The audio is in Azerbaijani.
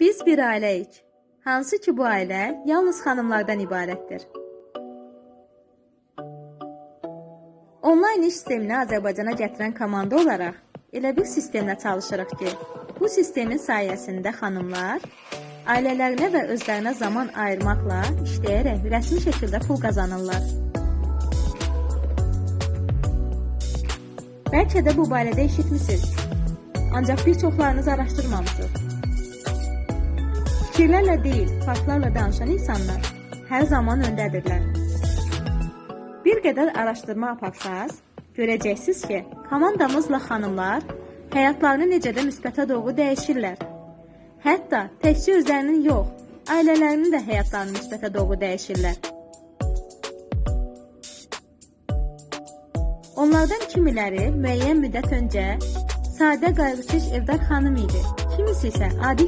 Biz bir ailəyik. Hansı ki bu ailə yalnız xanımlardan ibarətdir. Onlayn iş sistemini Azərbaycana gətirən komanda olaraq elə bir sistemlə çalışırıq ki, bu sistemin sayəsində xanımlar ailələrinə və özlərinə zaman ayırmaqla işləyərək rəsmi şəkildə pul qazanırlar. Bəlkə də bu barədə eşitmisiniz. Ancaq bir çoxlarınız araşdırmamısınız. Fikirlərlə deyil, faktlarla danışan insanlar hər zaman öndədirlər. Bir qədər araşdırma aparsaz, görəcəksiniz ki, komandamızla xanımlar həyatlarını necə də müsbətə doğru dəyişirlər. Hətta təkcə özlərinin yox, ailələrinin də həyatlarını müsbətə doğru dəyişirlər. Onlardan kimiləri müəyyən müddət öncə sadə qayğıkeş evdar xanım idi. Kimisi isə adi